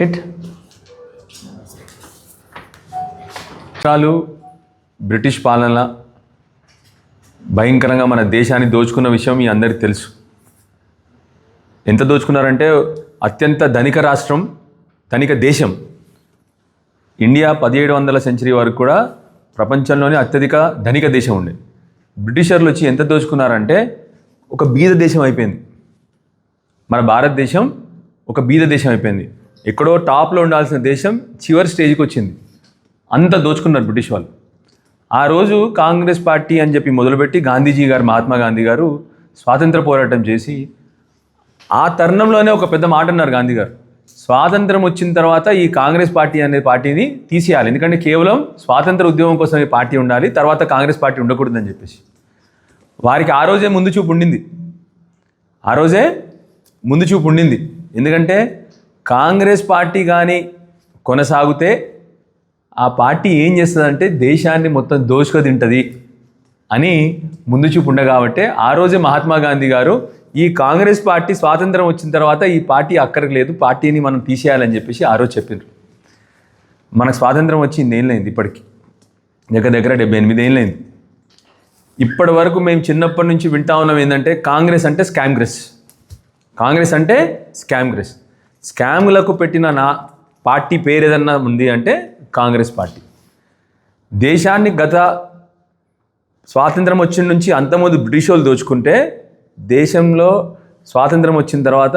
Hit చాలు British పాలన భయంకరంగా మన దేశాన్ని దోచుకున్న విషయం మీ అందరికీ తెలుసు. ఎంత దోచుకున్నారంటే అత్యంత ధనిక రాష్ట్రం ధనిక దేశం. ఇండియా పదిహేడు వందల సెంచరీ వరకు కూడా ప్రపంచంలోనే అత్యధిక ధనిక దేశం ఉండే. బ్రిటిషర్లు వచ్చి ఎంత దోచుకున్నారంటే ఒక బీద దేశం అయిపోయింది. మన భారతదేశం ఒక బీద దేశం అయిపోయింది. ఎక్కడో టాప్లో ఉండాల్సిన దేశం చివరి స్టేజ్కి వచ్చింది. అంత దోచుకున్నారు బ్రిటిష్ వాళ్ళు. ఆ రోజు కాంగ్రెస్ పార్టీ అని చెప్పి మొదలుపెట్టి గాంధీజీ గారు మహాత్మా గాంధీ గారు స్వాతంత్ర పోరాటం చేసి ఆ తరుణంలోనే ఒక పెద్ద మాట అన్నారు గాంధీ గారు. స్వాతంత్రం వచ్చిన తర్వాత ఈ కాంగ్రెస్ పార్టీ అనే పార్టీని తీసేయాలి. ఎందుకంటే కేవలం స్వాతంత్ర ఉద్యమం కోసం ఈ పార్టీ ఉండాలి తర్వాత కాంగ్రెస్ పార్టీ ఉండకూడదని చెప్పేసి. వారికి ఆ రోజే ముందు చూపు ఉండింది. ఆ రోజే ముందు చూపు ఉండింది. ఎందుకంటే కాంగ్రెస్ పార్టీ కానీ కొనసాగితే ఆ పార్టీ ఏం చేస్తుందంటే దేశాన్ని మొత్తం దోచుక తింటుంది అని ముందు చూపు ఉండే ఆ రోజే మహాత్మా గాంధీ గారు ఈ కాంగ్రెస్ పార్టీ స్వాతంత్రం వచ్చిన తర్వాత ఈ పార్టీ అక్కడికి లేదు పార్టీని మనం తీసేయాలని చెప్పేసి ఆ రోజు చెప్పారు మనకు స్వాతంత్రం వచ్చి లేదు ఇప్పటికి. దగ్గర దగ్గర డెబ్బై ఎనిమిది ఏళ్ళైంది. ఇప్పటి వరకు మేము చిన్నప్పటి నుంచి వింటా ఉన్నాం ఏంటంటే కాంగ్రెస్ అంటే స్కామ్గ్రెస్. కాంగ్రెస్ అంటే స్కామ్గ్రెస్. స్కామ్లకు పెట్టిన నా పార్టీ పేరు ఏదన్నా ఉంది అంటే కాంగ్రెస్ పార్టీ. దేశాన్ని గత స్వాతంత్రం వచ్చిన నుంచి అంతమంది బ్రిటిష్ వాళ్ళు దోచుకుంటే దేశంలో స్వాతంత్రం వచ్చిన తర్వాత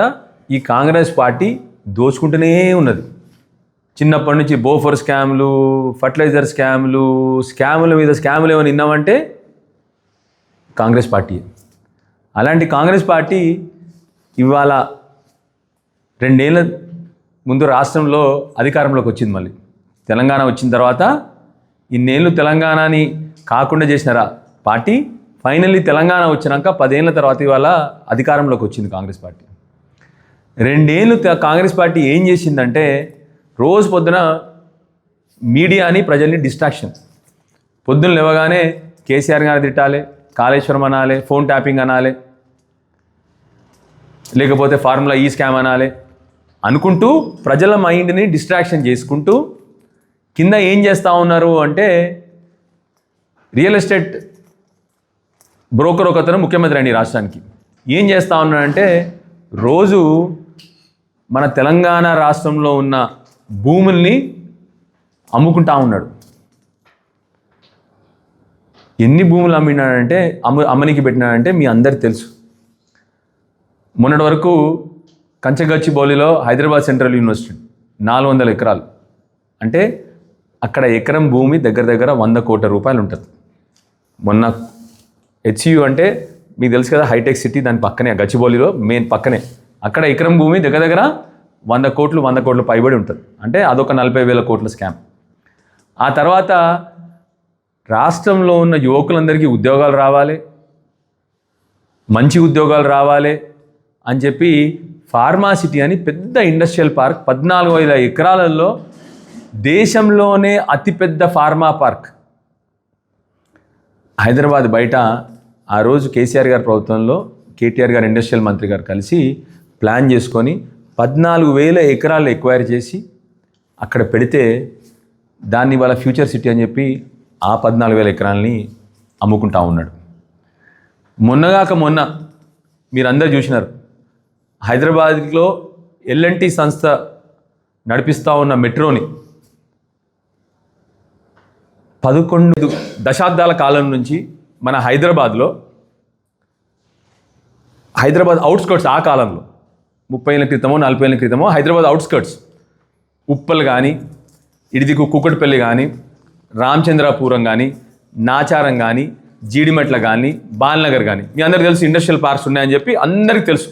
ఈ కాంగ్రెస్ పార్టీ దోచుకుంటూనే ఉన్నది. చిన్నప్పటి నుంచి బోఫర్ స్కామ్లు ఫర్టిలైజర్ స్కామ్లు స్కాముల మీద స్కాములు ఏమైనా విన్నామంటే కాంగ్రెస్ పార్టీ. అలాంటి కాంగ్రెస్ పార్టీ ఇవాళ రెండేళ్ళ ముందు రాష్ట్రంలో అధికారంలోకి వచ్చింది మళ్ళీ. తెలంగాణ వచ్చిన తర్వాత ఇన్నేళ్ళు తెలంగాణని కాకుండా చేసినారా పార్టీ ఫైనల్లీ తెలంగాణ వచ్చినాక పదేళ్ళ తర్వాత ఇవాళ అధికారంలోకి వచ్చింది కాంగ్రెస్ పార్టీ. రెండేళ్ళు కాంగ్రెస్ పార్టీ ఏం చేసిందంటే రోజు పొద్దున మీడియాని ప్రజల్ని డిస్ట్రాక్షన్. పొద్దున్న లేవగానే కేసీఆర్ గారు తిట్టాలి కాళేశ్వరం అనాలి ఫోన్ ట్యాపింగ్ అనాలి లేకపోతే ఫార్ములా ఈ స్కామ్ అనాలి అనుకుంటూ ప్రజల మైండ్ని డిస్ట్రాక్షన్ చేసుకుంటూ కింద ఏం చేస్తూ ఉన్నారు అంటే రియల్ ఎస్టేట్ బ్రోకర్ ఒకతను ముఖ్యమంత్రి అండి రాష్ట్రానికి. ఏం చేస్తూ ఉన్నాడంటే రోజు మన తెలంగాణ రాష్ట్రంలో ఉన్న భూముల్ని అమ్ముకుంటా ఉన్నాడు. ఎన్ని భూములు అమ్మినాడంటే అమ్మ అమ్మనికి పెట్టినాడంటే మీ అందరికి తెలుసు. మొన్నటి వరకు కంచగచ్చిబౌలిలో హైదరాబాద్ సెంట్రల్ యూనివర్సిటీ నాలుగు వందల ఎకరాలు. అంటే అక్కడ ఎకరం భూమి దగ్గర దగ్గర వంద కోట్ల రూపాయలు ఉంటుంది. మొన్న హెచ్యు అంటే మీకు తెలుసు కదా హైటెక్ సిటీ దాని పక్కనే గచ్చిబౌలిలో మెయిన్ పక్కనే. అక్కడ ఎకరం భూమి దగ్గర దగ్గర వంద కోట్లు వంద కోట్లు పైబడి ఉంటుంది. అంటే అదొక నలభై వేల కోట్ల స్కామ్. ఆ తర్వాత రాష్ట్రంలో ఉన్న యువకులందరికీ ఉద్యోగాలు రావాలి మంచి ఉద్యోగాలు రావాలి అని చెప్పి ఫార్మాసిటీ అని పెద్ద ఇండస్ట్రియల్ పార్క్ పద్నాలుగు వేల ఎకరాలలో దేశంలోనే అతిపెద్ద ఫార్మా పార్క్. హైదరాబాద్ బయట ఆ రోజు కేసీఆర్ గారి ప్రభుత్వంలో కేటీఆర్ గారు ఇండస్ట్రియల్ మంత్రి గారు కలిసి ప్లాన్ చేసుకొని పద్నాలుగు వేల ఎకరాలు ఎక్వైర్ చేసి అక్కడ పెడితే దాన్ని వాళ్ళ ఫ్యూచర్ సిటీ అని చెప్పి ఆ పద్నాలుగు వేల ఎకరాలని అమ్ముకుంటా ఉన్నాడు. మొన్నగాక మొన్న మీరందరూ చూసినారు. హైదరాబాద్లో ఎల్ఎన్టీ సంస్థ నడిపిస్తూ ఉన్న మెట్రోని పదకొండు దశాబ్దాల కాలం నుంచి మన హైదరాబాద్లో హైదరాబాద్ అవుట్స్కర్ట్స్ ఆ కాలంలో ముప్పై ఏళ్ళ క్రితమో నలభై ఏళ్ళ క్రితమో హైదరాబాద్ అవుట్స్కర్ట్స్ ఉప్పల్ కానీ ఇడిదికు కుక్కటిపల్లి కానీ రామచంద్రాపురం కానీ నాచారం కానీ జీడిమెట్ల కానీ బాలనగర్ కానీ మీ అందరికీ తెలుసు ఇండస్ట్రియల్ పార్క్స్ ఉన్నాయని చెప్పి అందరికీ తెలుసు.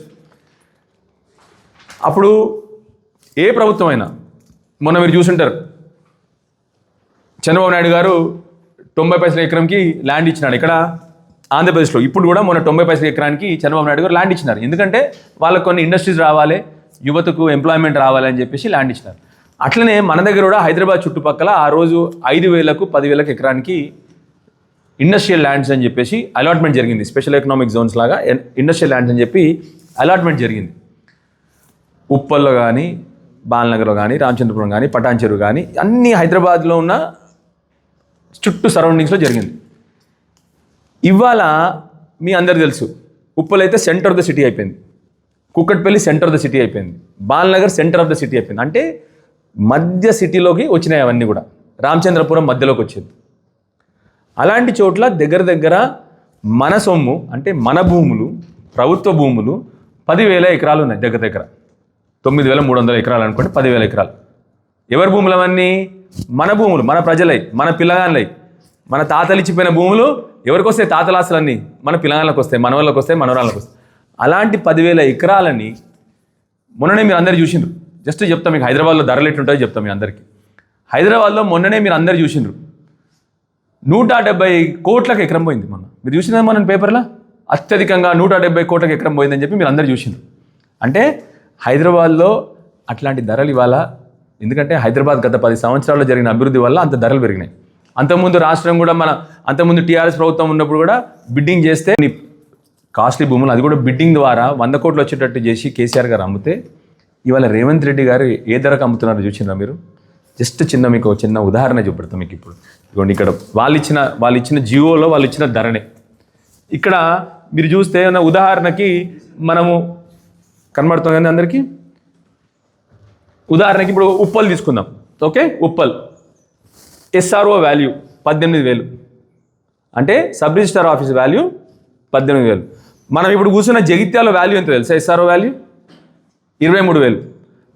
అప్పుడు ఏ ప్రభుత్వం అయినా మొన్న మీరు చూసుంటారు చంద్రబాబు నాయుడు గారు తొంభై పైసల ఎకరంకి ల్యాండ్ ఇచ్చినాడు. ఇక్కడ ఆంధ్రప్రదేశ్లో ఇప్పుడు కూడా మొన్న తొంభై పైసల ఎకరానికి చంద్రబాబు నాయుడు గారు ల్యాండ్ ఇచ్చినారు. ఎందుకంటే వాళ్ళకు కొన్ని ఇండస్ట్రీస్ రావాలి యువతకు ఎంప్లాయ్మెంట్ రావాలి అని చెప్పేసి ల్యాండ్ ఇచ్చినారు. అట్లనే మన దగ్గర కూడా హైదరాబాద్ చుట్టుపక్కల ఆ రోజు ఐదు వేలకు పదివేలకు ఎకరానికి ఇండస్ట్రియల్ ల్యాండ్స్ అని చెప్పేసి అలాట్మెంట్ జరిగింది. స్పెషల్ ఎకనామిక్ జోన్స్ లాగా ఇండస్ట్రియల్ ల్యాండ్స్ అని చెప్పి అలాట్మెంట్ జరిగింది. ఉప్పల్లో కానీ బాలనగర్లో కానీ రామచంద్రపురం కానీ పటాన్చెరు కానీ అన్ని హైదరాబాద్లో ఉన్న చుట్టూ సరౌండింగ్స్లో జరిగింది. ఇవాళ మీ అందరు తెలుసు ఉప్పల్ అయితే సెంటర్ ఆఫ్ ద సిటీ అయిపోయింది. Kukatpally centre of the city అయిపోయింది. Balanagar centre of the city అయిపోయింది. అంటే మధ్య సిటీలోకి వచ్చినాయి అవన్నీ కూడా. రామచంద్రపురం మధ్యలోకి వచ్చింది. అలాంటి చోట్ల దగ్గర దగ్గర మన సొమ్ము అంటే మన భూములు ప్రభుత్వ భూములు పదివేల ఎకరాలు ఉన్నాయి దగ్గర దగ్గర. తొమ్మిది వేల మూడు వందల ఎకరాలు అనుకోండి పదివేల ఎకరాలు. ఎవరి భూములు అవన్నీ? మన భూములు మన ప్రజలై మన పిల్లగాళ్ళై. మన తాతలు ఇచ్చిపోయిన భూములు ఎవరికి వస్తాయి తాతలాసులన్నీ మన పిల్లగాళ్ళకి వస్తాయి మన వాళ్ళకి వస్తాయి మనవరాళ్ళకి వస్తాయి. అలాంటి పదివేల ఎకరాలని మొన్ననే మీరు అందరు చూసిండ్రు. జస్ట్ చెప్తాం మీకు హైదరాబాద్లో ధరలు ఎట్లుంటాయో చెప్తాం మీ అందరికీ. హైదరాబాద్లో మొన్ననే మీరు అందరు చూసిండ్రు. నూట డెబ్బై కోట్లకు ఎకరం పోయింది మొన్న. మీరు చూసినా మన పేపర్లో? అత్యధికంగా నూట డెబ్బై కోట్లకు ఎకరం పోయిందని చెప్పి మీరు అందరు చూసిండ్రు. అంటే హైదరాబాద్లో అట్లాంటి ధరలు ఇవాళ ఎందుకంటే హైదరాబాద్ గత పది సంవత్సరాల్లో జరిగిన అభివృద్ధి వల్ల అంత ధరలు పెరిగినాయి. అంతకుముందు రాష్ట్రం కూడా మన అంతకుముందు టీఆర్ఎస్ ప్రభుత్వం ఉన్నప్పుడు కూడా బిడ్డింగ్ చేస్తే కాస్ట్లీ భూములు అది కూడా బిడ్డింగ్ ద్వారా వంద కోట్లు వచ్చేటట్టు చేసి కేసీఆర్ గారు అమ్మితే ఇవాళ రేవంత్ రెడ్డి గారు ఏ ధరకు అమ్ముతున్నారో చూసినా మీరు? జస్ట్ చిన్న మీకు చిన్న ఉదాహరణ చూపెడతాం మీకు ఇప్పుడు. ఇదిగోండి ఇక్కడ వాళ్ళు ఇచ్చిన వాళ్ళు ఇచ్చిన జియోలో వాళ్ళు ఇచ్చిన ధరనే. ఇక్కడ మీరు చూస్తే ఉదాహరణకి మనము కనబడుతుంది కదా అందరికీ? ఉదాహరణకి ఇప్పుడు ఉప్పల్ తీసుకుందాం. ఓకే? ఉప్పల్. ఎస్ఆర్ఓ వాల్యూ పద్దెనిమిది వేలు. అంటే సబ్ రిజిస్టార్ ఆఫీస్ వాల్యూ పద్దెనిమిది వేలు. మనం ఇప్పుడు కూర్చున్న జగిత్యాల వాల్యూ ఎంత తెలుసా? ఎస్ఆర్ఓ వాల్యూ ఇరవై మూడు వేలు.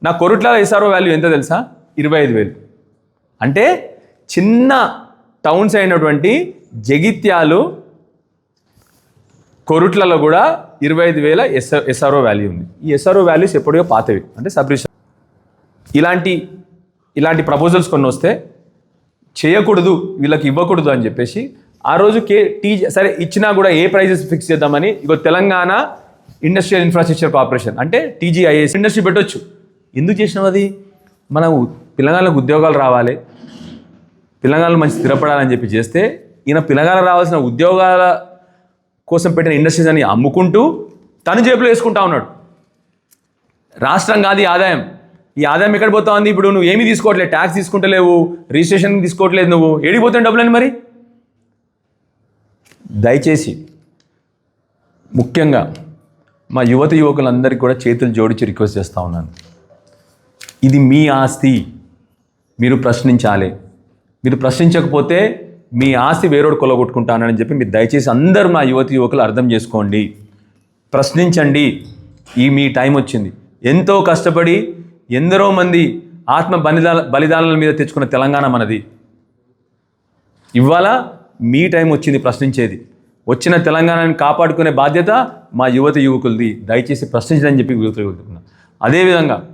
నా కొరుట్లాల ఎస్ఆర్ఓ వాల్యూ ఎంత తెలుసా? ఇరవై ఐదు వేలు. అంటే చిన్న టౌన్స్ అయినటువంటి జగిత్యాలు కొరుట్లలో కూడా ఇరవై ఐదు వేల ఎస్ ఎస్ఆర్ఓ వాల్యూ ఉంది. ఈ ఎస్ఆర్ఓ వాల్యూస్ ఎప్పుడో పాతవి. అంటే సబ్రిషన్. ఇలాంటి ఇలాంటి ప్రపోజల్స్ కొన్ని వస్తే చేయకూడదు వీళ్ళకి ఇవ్వకూడదు అని చెప్పేసి ఆ రోజు కే టీ సరే ఇచ్చినా కూడా ఏ ప్రైజెస్ ఫిక్స్ చేద్దామని ఇగో తెలంగాణ ఇండస్ట్రియల్ ఇన్ఫ్రాస్ట్రక్చర్ కార్పొరేషన్ అంటే టీజీఐఎస్ ఇండస్ట్రీ పెట్టొచ్చు. ఎందుకు చేసినాం అది? మనం పిల్లగాళ్ళకు ఉద్యోగాలు రావాలి పిల్లగాళ్ళు మంచి స్థిరపడాలని చెప్పి చేస్తే ఈయన పిల్లగాళ్ళకు రావాల్సిన ఉద్యోగాల కోసం పెట్టిన ఇండస్ట్రీస్ అని అమ్ముకుంటూ తను జేబులో వేసుకుంటా ఉన్నాడు. రాష్ట్రం కాదు ఈ ఆదాయం. ఈ ఆదాయం ఎక్కడ పోతా ఉంది ఇప్పుడు నువ్వు ఏమీ తీసుకోవట్లేదు. ట్యాక్స్ తీసుకుంటలేవు. రిజిస్ట్రేషన్ తీసుకోవట్లేదు నువ్వు. ఏడిపోతావు డబ్బులని మరి? దయచేసి ముఖ్యంగా మా యువత యువకులందరికీ కూడా చేతులు జోడించి రిక్వెస్ట్ చేస్తూ ఉన్నాను. ఇది మీ ఆస్తి. మీరు ప్రశ్నించాలి. మీరు ప్రశ్నించకపోతే మీ ఆస్తి వేరోడు కొలగొట్టుకుంటానని చెప్పి మీరు దయచేసి అందరూ మా యువతి యువకులు అర్థం చేసుకోండి. ప్రశ్నించండి. ఈ మీ టైం వచ్చింది. ఎంతో కష్టపడి ఎందరో మంది ఆత్మ బలిదాల బలిదానాల మీద తెచ్చుకున్న తెలంగాణ మనది. ఇవాళ మీ టైం వచ్చింది ప్రశ్నించేది. వచ్చిన తెలంగాణని కాపాడుకునే బాధ్యత మా యువత యువకులది. దయచేసి ప్రశ్నించదని చెప్పి యువత యువకులు అదేవిధంగా